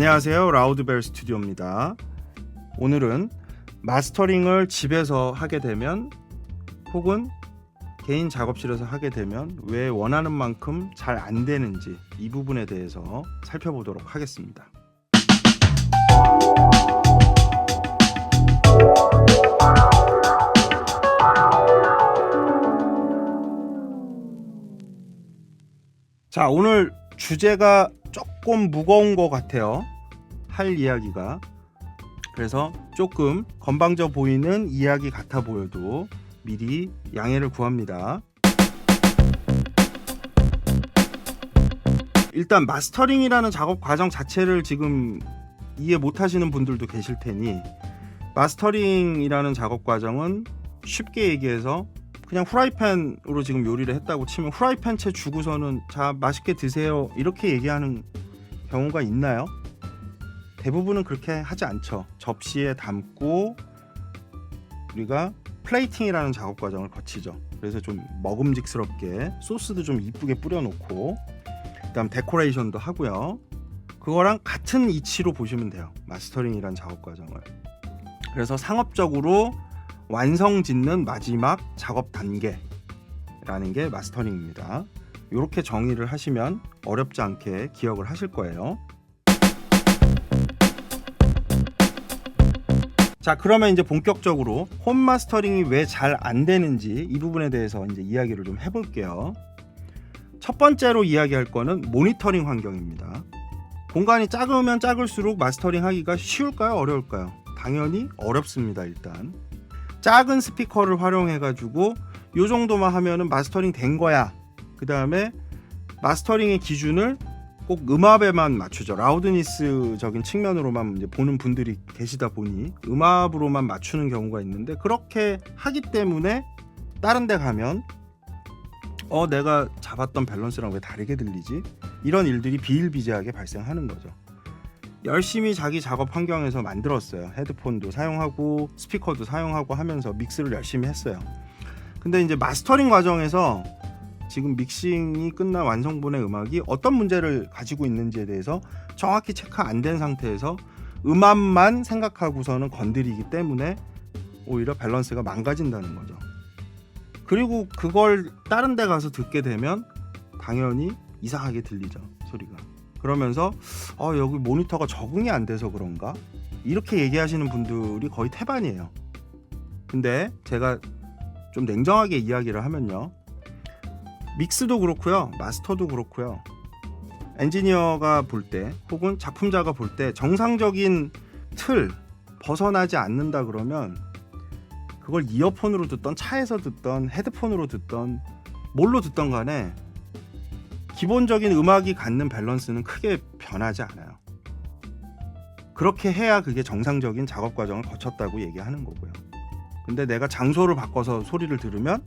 안녕하세요. 라우드벨 스튜디오입니다. 오늘은 마스터링을 집에서 하게 되면 혹은 개인 작업실에서 하게 되면 왜 원하는 만큼 잘 안 되는지 이 부분에 대해서 살펴보도록 하겠습니다. 자, 오늘 주제가 조금 무거운 것 같아요. 할 이야기가. 그래서 조금 건방져 보이는 이야기 같아 보여도 미리 양해를 구합니다. 일단 마스터링이라는 작업 과정 자체를 지금 이해 못 하시는 분들도 계실 테니 마스터링이라는 작업 과정은 쉽게 얘기해서 그냥 후라이팬으로 지금 요리를 했다고 치면 후라이팬 채 주고서는 자 맛있게 드세요 이렇게 얘기하는 경우가 있나요? 대부분은 그렇게 하지 않죠. 접시에 담고 우리가 플레이팅이라는 작업 과정을 거치죠. 그래서 좀 먹음직스럽게 소스도 좀 이쁘게 뿌려놓고 그다음 데코레이션도 하고요. 그거랑 같은 이치로 보시면 돼요. 마스터링이라는 작업 과정을. 그래서 상업적으로 완성 짓는 마지막 작업 단계라는 게 마스터링입니다. 이렇게 정의를 하시면 어렵지 않게 기억을 하실 거예요. 자, 그러면 이제 본격적으로 홈 마스터링이 왜 잘 안 되는지 이 부분에 대해서 이제 이야기를 좀 해볼게요. 첫 번째로 이야기할 거는 모니터링 환경입니다. 공간이 작으면 작을수록 마스터링 하기가 쉬울까요? 어려울까요? 당연히 어렵습니다, 일단. 작은 스피커를 활용해 가지고 요 정도만 하면은 마스터링 된 거야. 그 다음에 마스터링의 기준을 꼭 음압에만 맞추죠. 라우드니스적인 측면으로만 이제 보는 분들이 계시다 보니 음압으로만 맞추는 경우가 있는데 그렇게 하기 때문에 다른 데 가면 어 내가 잡았던 밸런스랑 왜 다르게 들리지? 이런 일들이 비일비재하게 발생하는 거죠. 열심히 자기 작업 환경에서 만들었어요. 헤드폰도 사용하고 스피커도 사용하고 하면서 믹스를 열심히 했어요. 근데 이제 마스터링 과정에서 지금 믹싱이 끝난 완성본의 음악이 어떤 문제를 가지고 있는지에 대해서 정확히 체크 안 된 상태에서 음악만 생각하고서는 건드리기 때문에 오히려 밸런스가 망가진다는 거죠. 그리고 그걸 다른 데 가서 듣게 되면 당연히 이상하게 들리죠 소리가. 그러면서 어, 여기 모니터가 적응이 안 돼서 그런가? 이렇게 얘기하시는 분들이 거의 태반이에요. 근데 제가 좀 냉정하게 이야기를 하면요. 믹스도 그렇고요. 마스터도 그렇고요. 엔지니어가 볼 때 혹은 작품자가 볼 때 정상적인 틀 벗어나지 않는다 그러면 그걸 이어폰으로 듣던 차에서 듣던 헤드폰으로 듣던 뭘로 듣던 간에 기본적인 음악이 갖는 밸런스는 크게 변하지 않아요. 그렇게 해야 그게 정상적인 작업 과정을 거쳤다고 얘기하는 거고요. 근데 내가 장소를 바꿔서 소리를 들으면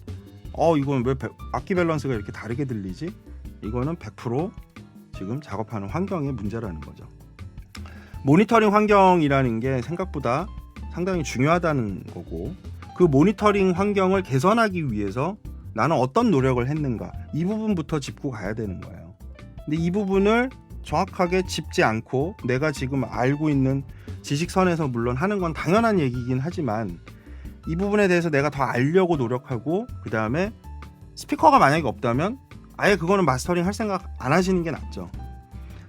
어 이건 왜 배- 악기 밸런스가 이렇게 다르게 들리지? 이거는 100% 지금 작업하는 환경의 문제라는 거죠. 모니터링 환경이라는 게 생각보다 상당히 중요하다는 거고 그 모니터링 환경을 개선하기 위해서 나는 어떤 노력을 했는가 이 부분부터 짚고 가야 되는 거예요. 근데 이 부분을 정확하게 짚지 않고 내가 지금 알고 있는 지식선에서 물론 하는 건 당연한 얘기긴 하지만 이 부분에 대해서 내가 더 알려고 노력하고 그 다음에 스피커가 만약에 없다면 아예 그거는 마스터링 할 생각 안 하시는 게 낫죠.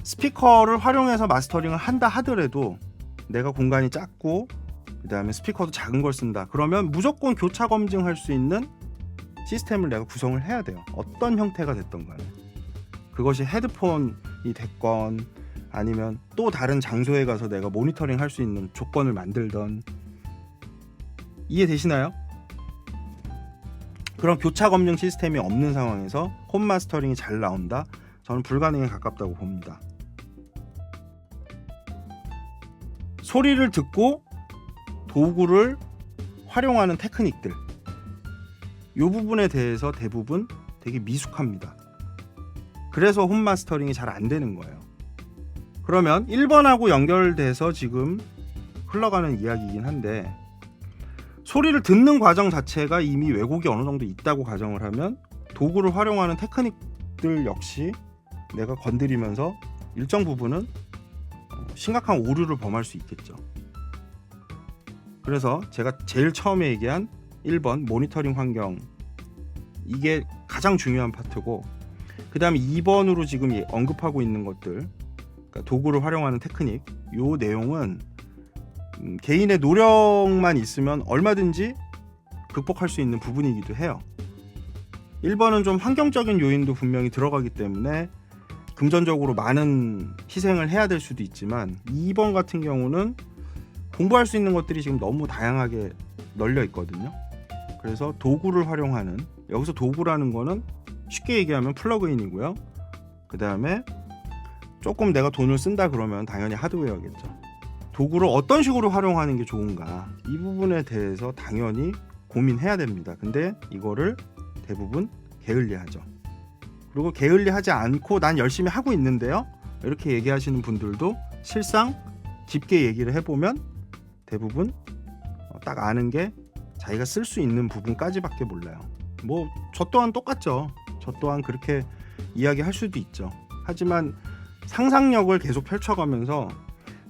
스피커를 활용해서 마스터링을 한다 하더라도 내가 공간이 작고 그 다음에 스피커도 작은 걸 쓴다. 그러면 무조건 교차 검증할 수 있는 시스템을 내가 구성을 해야 돼요. 어떤 형태가 됐던 간에. 그것이 헤드폰이 됐건 아니면 또 다른 장소에 가서 내가 모니터링 할 수 있는 조건을 만들던 이해되시나요? 그런 교차 검증 시스템이 없는 상황에서 홈 마스터링이 잘 나온다? 저는 불가능에 가깝다고 봅니다. 소리를 듣고 도구를 활용하는 테크닉들 이 부분에 대해서 대부분 되게 미숙합니다. 그래서 홈 마스터링이 잘 안 되는 거예요. 그러면 1번하고 연결돼서 지금 흘러가는 이야기이긴 한데 소리를 듣는 과정 자체가 이미 왜곡이 어느 정도 있다고 가정을 하면 도구를 활용하는 테크닉들 역시 내가 건드리면서 일정 부분은 어, 심각한 오류를 범할 수 있겠죠. 그래서 제가 제일 처음에 얘기한 1번 모니터링 환경 이게 가장 중요한 파트고 그 다음에 2번으로 지금 이- 언급하고 있는 것들 그러니까 도구를 활용하는 테크닉 요 내용은 음, 개인의 노력만 있으면 얼마든지 극복할 수 있는 부분이기도 해요. 1번은 좀 환경적인 요인도 분명히 들어가기 때문에 금전적으로 많은 희생을 해야 될 수도 있지만 2번 같은 경우는 공부할 수 있는 것들이 지금 너무 다양하게 널려 있거든요. 그래서 도구를 활용하는 여기서 도구라는 거는 쉽게 얘기하면 플러그인이고요. 그 다음에 조금 내가 돈을 쓴다 그러면 당연히 하드웨어겠죠. 도구를 어떤 식으로 활용하는 게 좋은가 이 부분에 대해서 당연히 고민해야 됩니다. 근데 이거를 대부분 게을리하죠. 그리고 게을리하지 않고 난 열심히 하고 있는데요. 이렇게 얘기하시는 분들도 실상 깊게 얘기를 해보면 대부분 어, 딱 아는 게 자기가 쓸 수 있는 부분까지밖에 몰라요. 뭐 저 또한 똑같죠. 저 또한 그렇게 이야기할 수도 있죠. 하지만 상상력을 계속 펼쳐가면서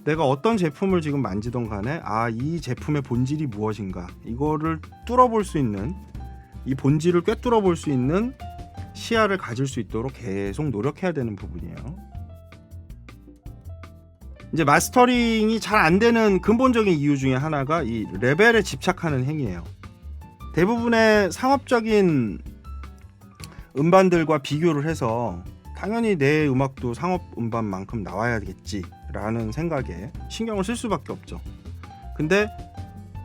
내가 어떤 제품을 지금 만지던 간에 아 이 제품의 본질이 무엇인가 이거를 뚫어볼 수 있는 이 본질을 꿰뚫어 볼 수 있는 시야를 가질 수 있도록 계속 노력해야 되는 부분이에요. 이제 마스터링이 잘 안 되는 근본적인 이유 중에 하나가 이 레벨에 집착하는 행위예요. 대부분의 상업적인 음반들과 비교를 해서 당연히 내 음악도 상업 음반만큼 나와야겠지라는 생각에 신경을 쓸 수밖에 없죠. 근데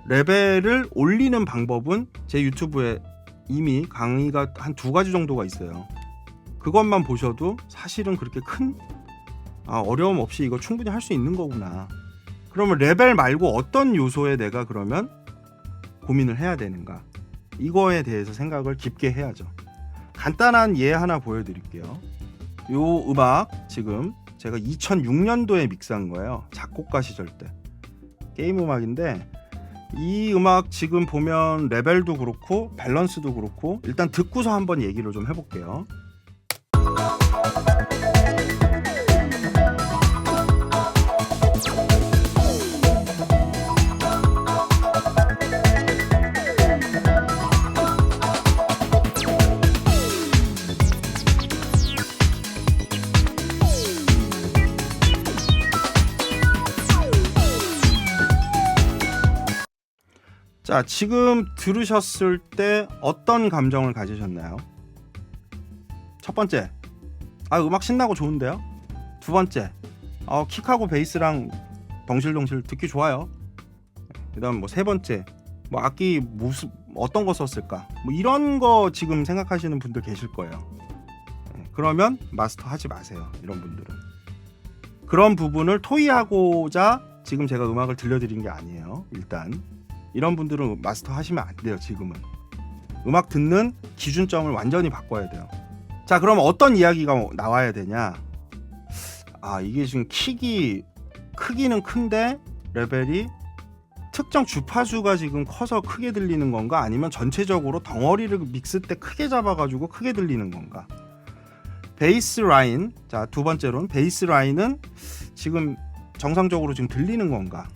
레벨을 올리는 방법은 제 유튜브에 이미 강의가 한 두 가지 정도가 있어요. 그것만 보셔도 사실은 그렇게 큰 아, 어려움 없이 이거 충분히 할 수 있는 거구나. 그러면 레벨 말고 어떤 요소에 내가 그러면 고민을 해야 되는가? 이거에 대해서 생각을 깊게 해야죠. 간단한 예 하나 보여드릴게요. 요 음악 지금 제가 2006년도에 믹스한 거예요. 작곡가 시절 때 게임 음악인데 이 음악 지금 보면 레벨도 그렇고 밸런스도 그렇고 일단 듣고서 한번 얘기를 좀 해볼게요. 자, 지금 들으셨을 때 어떤 감정을 가지셨나요? 첫 번째, 아 음악 신나고 좋은데요. 두 번째, 어, 킥하고 베이스랑 덩실덩실 듣기 좋아요. 그 다음 뭐 세 번째, 뭐 악기 무슨 어떤 거 썼을까? 뭐 이런 거 지금 생각하시는 분들 계실 거예요. 네, 그러면 마스터 하지 마세요. 이런 분들은 그런 부분을 토의하고자 지금 제가 음악을 들려드린 게 아니에요. 일단 이런 분들은 마스터 하시면 안 돼요 지금은. 음악 듣는 기준점을 완전히 바꿔야 돼요. 자 그럼 어떤 이야기가 나와야 되냐? 아 이게 지금 킥이 크기는 큰데 레벨이 특정 주파수가 지금 커서 크게 들리는 건가? 아니면 전체적으로 덩어리를 믹스 때 크게 잡아가지고 크게 들리는 건가? 베이스 라인. 자 두 번째로는 베이스 라인은 지금 정상적으로 지금 들리는 건가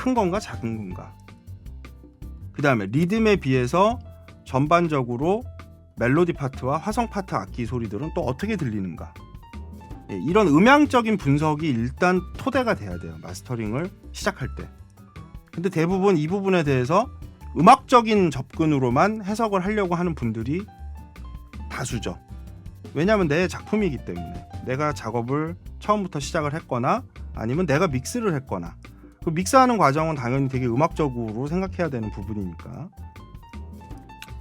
큰 건가 작은 건가? 그 다음에 리듬에 비해서 전반적으로 멜로디 파트와 화성 파트 악기 소리들은 또 어떻게 들리는가? 예, 이런 음향적인 분석이 일단 토대가 돼야 돼요 마스터링을 시작할 때. 근데 대부분 이 부분에 대해서 음악적인 접근으로만 해석을 하려고 하는 분들이 다수죠. 왜냐하면 내 작품이기 때문에. 내가 작업을 처음부터 시작을 했거나 아니면 내가 믹스를 했거나 그 믹스하는 과정은 당연히 되게 음악적으로 생각해야 되는 부분이니까.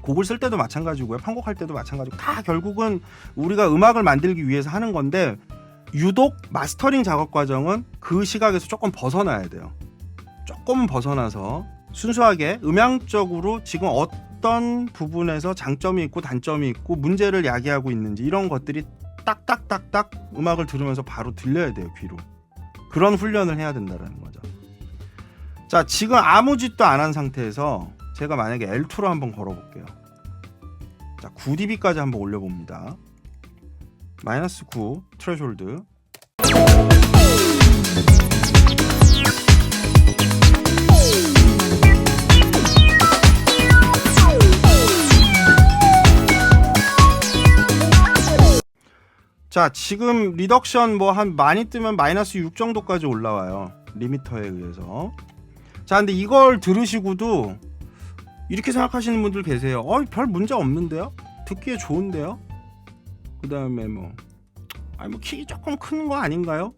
곡을 쓸 때도 마찬가지고요. 편곡할 때도 마찬가지고 다 결국은 우리가 음악을 만들기 위해서 하는 건데 유독 마스터링 작업 과정은 그 시각에서 조금 벗어나야 돼요. 조금 벗어나서 순수하게 음향적으로 지금 어떤 부분에서 장점이 있고 단점이 있고 문제를 야기하고 있는지 이런 것들이 딱딱딱딱 음악을 들으면서 바로 들려야 돼요 귀로. 그런 훈련을 해야 된다는 거죠 자 지금 아무 짓도 안 한 상태에서 제가 만약에 L2로 한번 걸어볼게요. 자 9dB까지 한번 올려봅니다. 마이너스 9 트레졸드. 자 지금 리덕션 뭐 한 많이 뜨면 마이너스 6 정도까지 올라와요. 리미터에 의해서. 자 근데 이걸 들으시고도 이렇게 생각하시는 분들 계세요. 어 별 문제 없는데요? 듣기에 좋은데요? 그 다음에 뭐 아니 뭐 킥이 조금 큰 거 아닌가요?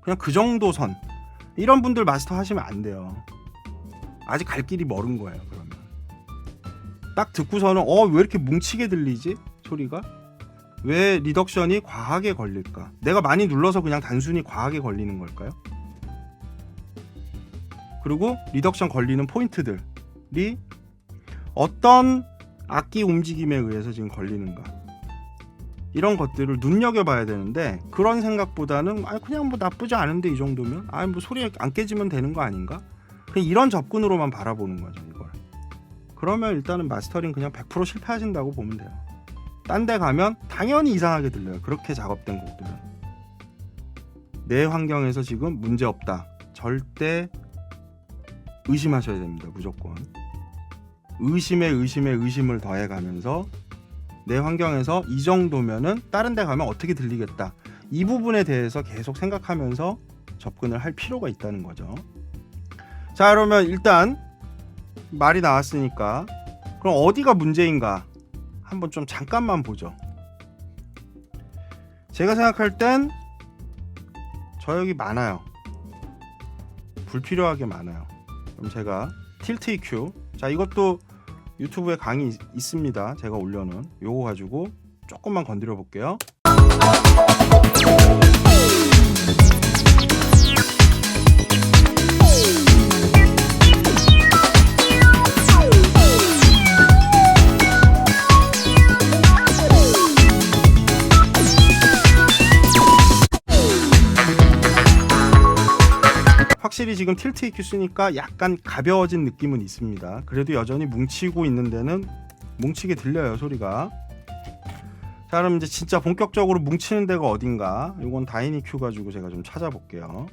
그냥 그 정도 선. 이런 분들 마스터 하시면 안 돼요. 아직 갈 길이 멀은 거예요 그러면. 딱 듣고서는 어 왜 이렇게 뭉치게 들리지? 소리가? 왜 리덕션이 과하게 걸릴까? 내가 많이 눌러서 그냥 단순히 과하게 걸리는 걸까요? 그리고 리덕션 걸리는 포인트들이 어떤 악기 움직임에 의해서 지금 걸리는가? 이런 것들을 눈여겨봐야 되는데 그런 생각보다는 아 그냥 뭐 나쁘지 않은데 이 정도면 아뭐 소리 안 깨지면 되는 거 아닌가? 그냥 이런 접근으로만 바라보는 거죠 이걸. 그러면 일단은 마스터링 그냥 100% 실패하신다고 보면 돼요. 딴 데 가면 당연히 이상하게 들려요. 그렇게 작업된 곡들은. 내 환경에서 지금 문제 없다. 절대 의심하셔야 됩니다. 무조건. 의심에 의심에 의심을 더해 가면서 내 환경에서 이 정도면은 다른 데 가면 어떻게 들리겠다. 이 부분에 대해서 계속 생각하면서 접근을 할 필요가 있다는 거죠. 자, 그러면 일단 말이 나왔으니까 그럼 어디가 문제인가? 한번 좀 잠깐만 보죠. 제가 생각할 땐 저역이 많아요. 불필요하게 많아요. 그럼 제가 틸트 EQ 자 이것도 유튜브에 강의 있, 있습니다. 제가 올려놓은 요거 가지고 조금만 건드려 볼게요. 확실히 지금 틸트 EQ 쓰니까 약간 가벼워진 느낌은 있습니다. 그래도 여전히 뭉치고 있는 데는 뭉치게 들려요 소리가. 자 그럼 이제 진짜 본격적으로 뭉치는 데가 어딘가? 이건 다인 EQ 가지고 제가 좀 찾아볼게요.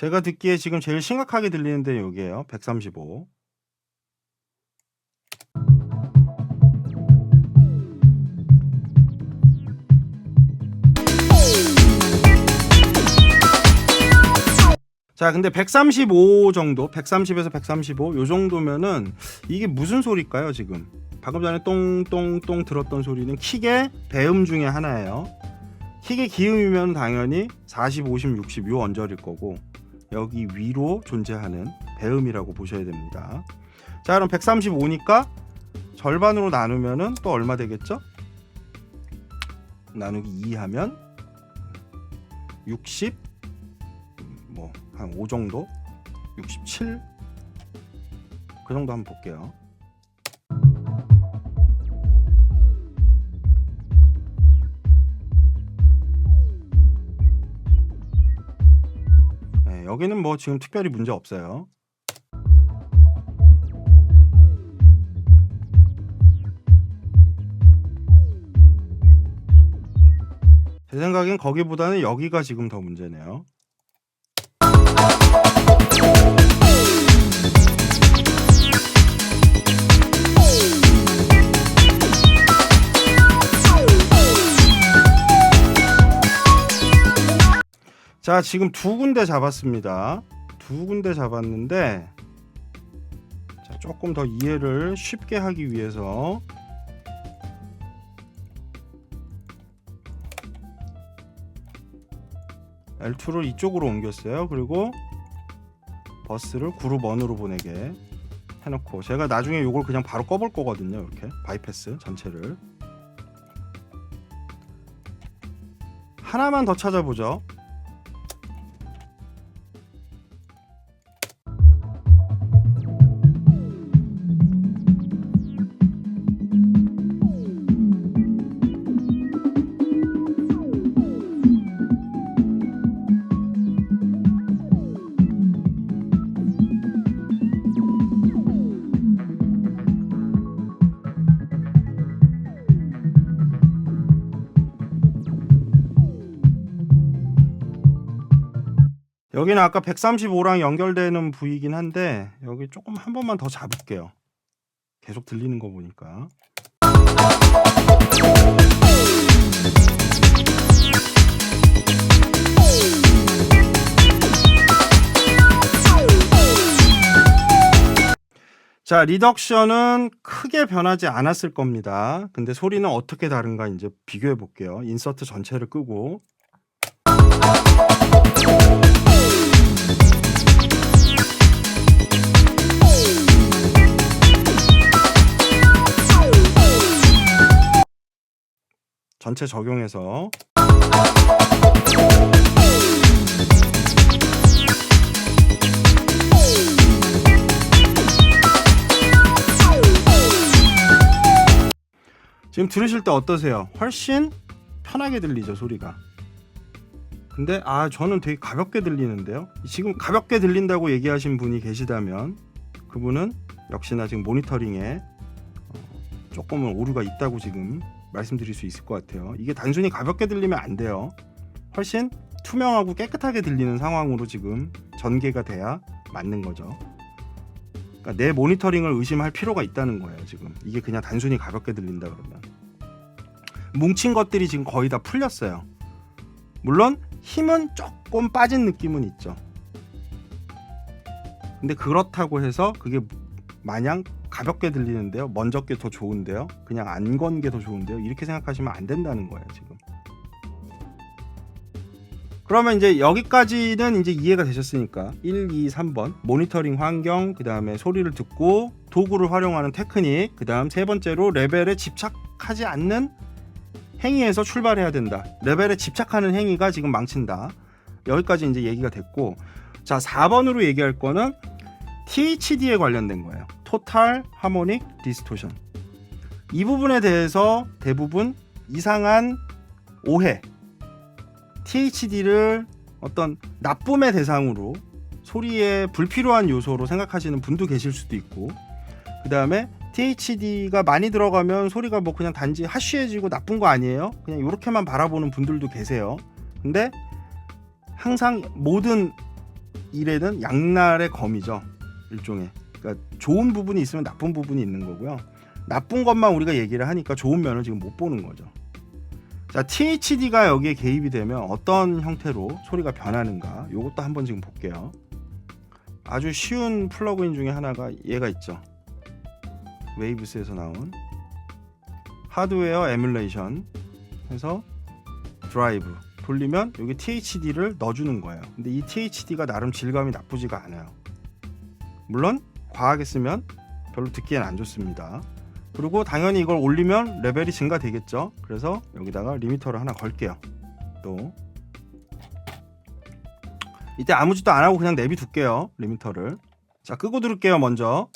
제가 듣기에 지금 제일 심각하게 들리는데 여기에요. 135. 자, 근데 135 정도, 130에서 135, 요 정도면은 이게 무슨 소리일까요, 지금? 방금 전에 똥똥똥 들었던 소리는 킥의 배음 중에 하나예요. 킥의 기음이면 당연히 40, 50, 60 요 언저리일 거고 여기 위로 존재하는 배음이라고 보셔야 됩니다. 자, 그럼 135니까 절반으로 나누면은 또 얼마 되겠죠? 나누기 2 하면 60 뭐 한 5 정도? 67 그 정도 한번 볼게요. 네, 여기는 뭐 지금 특별히 문제 없어요. 제 생각엔 거기보다는 여기가 지금 더 문제네요. 자, 지금 두 군데 잡았습니다. 두 군데 잡았는데 자, 조금 더 이해를 쉽게 하기 위해서 L2를 이쪽으로 옮겼어요. 그리고 버스를 그룹 원으로 보내게 해놓고 제가 나중에 이걸 그냥 바로 꺼볼 거거든요. 이렇게 바이패스 전체를 하나만 더 찾아보죠. 여기는 아까 135랑 연결되는 부위이긴 한데 여기 조금 한 번만 더 잡을게요. 계속 들리는 거 보니까. 자, 리덕션은 크게 변하지 않았을 겁니다. 근데 소리는 어떻게 다른가 이제 비교해 볼게요. 인서트 전체를 끄고 전체 적용해서 지금 들으실 때 어떠세요? 훨씬 편하게 들리죠 소리가. 근데 아 저는 되게 가볍게 들리는데요. 지금 가볍게 들린다고 얘기하신 분이 계시다면 그분은 역시나 지금 모니터링에 어, 조금은 오류가 있다고 지금 말씀드릴 수 있을 것 같아요. 이게 단순히 가볍게 들리면 안 돼요. 훨씬 투명하고 깨끗하게 들리는 상황으로 지금 전개가 돼야 맞는 거죠. 그러니까 내 모니터링을 의심할 필요가 있다는 거예요. 지금 이게 그냥 단순히 가볍게 들린다 그러면 뭉친 것들이 지금 거의 다 풀렸어요. 물론 힘은 조금 빠진 느낌은 있죠. 근데 그렇다고 해서 그게 마냥 가볍게 들리는데요. 먼저 게 더 좋은데요. 그냥 안 건 게 더 좋은데요. 이렇게 생각하시면 안 된다는 거예요, 지금. 그러면 이제 여기까지는 이제 이해가 되셨으니까 1, 2, 3번 모니터링 환경, 그다음에 소리를 듣고 도구를 활용하는 테크닉, 그다음 세 번째로 레벨에 집착하지 않는 행위에서 출발해야 된다. 레벨에 집착하는 행위가 지금 망친다. 여기까지 이제 얘기가 됐고 자, 4번으로 얘기할 거는 THD에 관련된 거예요. 토탈 하모닉 디스토션. 이 부분에 대해서 대부분 이상한 오해, THD를 어떤 나쁨의 대상으로 소리의 불필요한 요소로 생각하시는 분도 계실 수도 있고 그 다음에 THD가 많이 들어가면 소리가 뭐 그냥 단지 하쉬해지고 나쁜 거 아니에요? 그냥 이렇게만 바라보는 분들도 계세요. 근데 항상 모든 일에는 양날의 검이죠. 일종의. 그러니까 좋은 부분이 있으면 나쁜 부분이 있는 거고요. 나쁜 것만 우리가 얘기를 하니까 좋은 면을 지금 못 보는 거죠. 자, THD가 여기에 개입이 되면 어떤 형태로 소리가 변하는가? 이것도 한번 지금 볼게요. 아주 쉬운 플러그인 중에 하나가 얘가 있죠. 웨이브스에서 나온 하드웨어 에뮬레이션 해서 드라이브 돌리면 여기 THD를 넣어주는 거예요. 근데 이 THD가 나름 질감이 나쁘지가 않아요. 물론 과하게 쓰면 별로 듣기엔 안 좋습니다. 그리고 당연히 이걸 올리면 레벨이 증가되겠죠. 그래서 여기다가 리미터를 하나 걸게요. 또 이때 아무 짓도 안 하고 그냥 내비둘게요. 리미터를. 자 끄고 들을게요 먼저.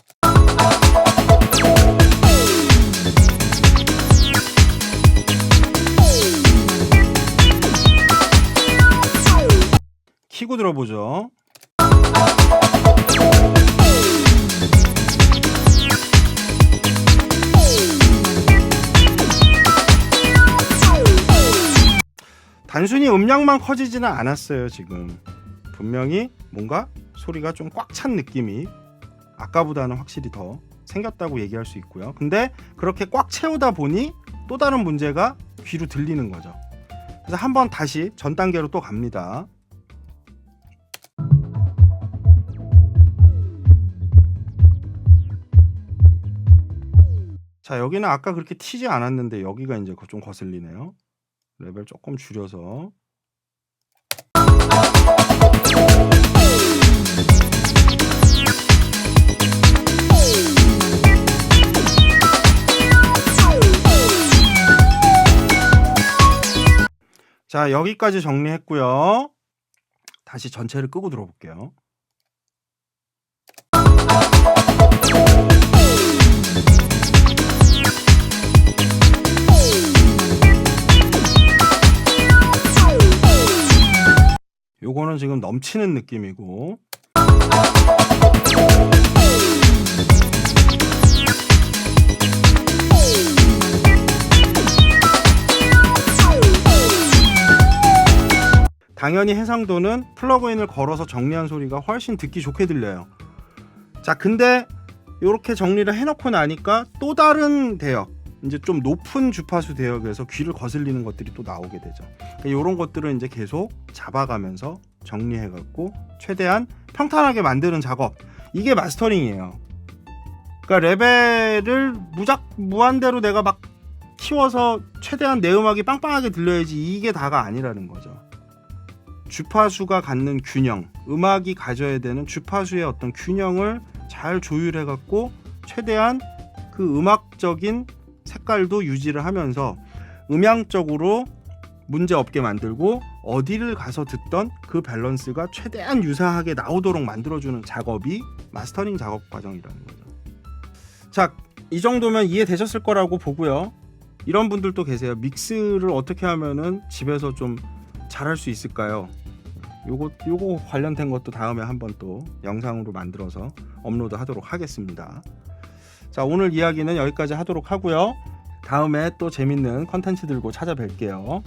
키고 들어보죠. 단순히 음량만 커지지는 않았어요 지금. 분명히 뭔가 소리가 좀 꽉 찬 느낌이 아까보다는 확실히 더 생겼다고 얘기할 수 있고요. 근데 그렇게 꽉 채우다 보니 또 다른 문제가 귀로 들리는 거죠. 그래서 한번 다시 전 단계로 또 갑니다. 자 여기는 아까 그렇게 튀지 않았는데 여기가 이제 좀 거슬리네요 레벨 조금 줄여서. 자 여기까지 정리했고요. 다시 전체를 끄고 들어볼게요 요거는 지금 넘치는 느낌이고 당연히 해상도는 플러그인을 걸어서 정리한 소리가 훨씬 듣기 좋게 들려요. 자, 근데 이렇게 정리를 해놓고 나니까 또 다른 대역, 이제 좀 높은 주파수 대역에서 귀를 거슬리는 것들이 또 나오게 되죠. 이런 것들을 이제 계속 잡아가면서 정리해갖고 최대한 평탄하게 만드는 작업. 이게 마스터링이에요. 그러니까 레벨을 무작 무한대로 내가 막 키워서 최대한 내 음악이 빵빵하게 들려야지 이게 다가 아니라는 거죠. 주파수가 갖는 균형, 음악이 가져야 되는 주파수의 어떤 균형을 잘 조율해 갖고 최대한 그 음악적인 색깔도 유지를 하면서 음향적으로 문제 없게 만들고 어디를 가서 듣던 그 밸런스가 최대한 유사하게 나오도록 만들어주는 작업이 마스터링 작업 과정이라는 거죠. 자, 이 정도면 이해되셨을 거라고 보고요. 이런 분들도 계세요. 믹스를 어떻게 하면은 집에서 좀 잘할 수 있을까요? 요거 요거 관련된 것도 다음에 한번 또 영상으로 만들어서 업로드 하도록 하겠습니다. 자, 오늘 이야기는 여기까지 하도록 하고요. 다음에 또 재밌는 컨텐츠 들고 찾아뵐게요.